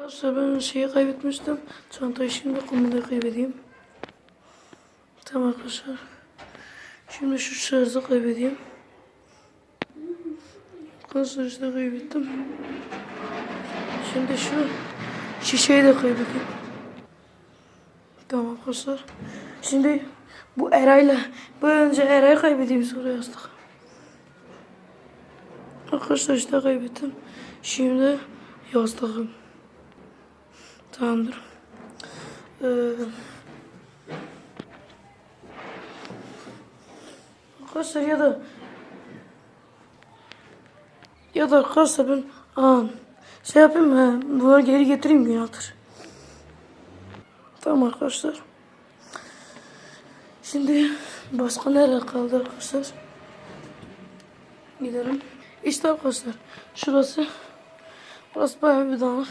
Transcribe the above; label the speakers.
Speaker 1: Arkadaşlar ben şeyi kaybetmiştim. Çantayı şimdi kumunda kaybedeyim. Tamam arkadaşlar. Şimdi şu şarjı kaybedeyim. Arkadaşlar işte kaybettim. Şimdi şu şişeyi de kaybedeyim. Tamam arkadaşlar. Şimdi bu Eray'la bu önce Eray'ı kaybedeyim sonra yastık. Arkadaşlar işte kaybettim. Şimdi yastığım. Tamamdır. Ee, arkadaşlar ya da ya da arkadaşlar ben aa, şey yapayım mı? Bunları geri getireyim günahtır. Tamam arkadaşlar. Şimdi başka nerede kaldı arkadaşlar? Gidelim. İşte arkadaşlar şurası. Burası bayağı bir dağınık.